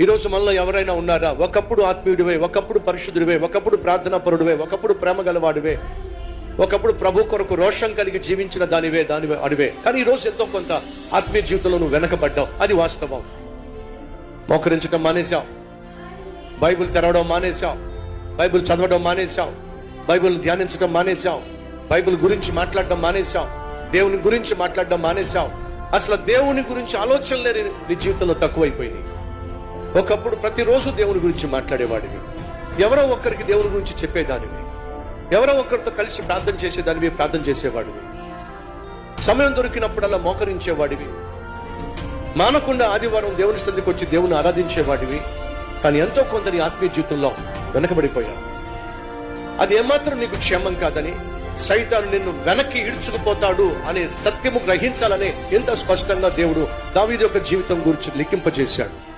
ఈరోజు మనలో ఎవరైనా ఉన్నారా? ఒకప్పుడు ఆత్మీయుడివే ఒకప్పుడు పరిశుద్ధుడివే ఒకప్పుడు ప్రార్థనా పరుడివే ఒకప్పుడు ప్రేమ గలవాడివే ఒకప్పుడు ప్రభు కొరకు రోషం కలిగి జీవించిన దానివే దానివే అడివే. కానీ ఈ రోజు ఎంతో కొంత ఆత్మీయ జీవితంలో నువ్వు వెనకబడ్డావు. అది వాస్తవం. మోకరించడం మానేశావు. బైబిల్ తెరవడం మానేశావు. బైబిల్ చదవడం మానేశావు. బైబిల్ ధ్యానించడం మానేశావు. బైబిల్ గురించి మాట్లాడడం మానేశావు. దేవుని గురించి మాట్లాడడం మానేశావు. అసలు దేవుని గురించి ఆలోచనలు లేని నీ జీవితంలో తక్కువైపోయినాయి. ఒకప్పుడు ప్రతిరోజు దేవుని గురించి మాట్లాడేవాడివి. ఎవరో ఒక్కరికి దేవుని గురించి చెప్పేదానివి. ఎవరో ఒక్కరితో కలిసి ప్రార్థన చేసేదానివి ప్రార్థన చేసేవాడివి. సమయం దొరికినప్పుడల్లా మోకరించేవాడివి. మానకుండా ఆదివారం దేవుని సందికి వచ్చి దేవుని ఆరాధించేవాడివి. కానీ ఎంతో కొందరి ఆత్మీయ జీవితంలో వెనకబడిపోయావు అది ఏమాత్రం నీకు క్షేమం కాదని సైతాను నిన్ను వెనక్కి ఈడ్చుకుపోతాడు అనే సత్యము గ్రహించాలని ఎంత స్పష్టంగా దేవుడు దావీది యొక్క జీవితం గురించి లిఖింపజేశాడు.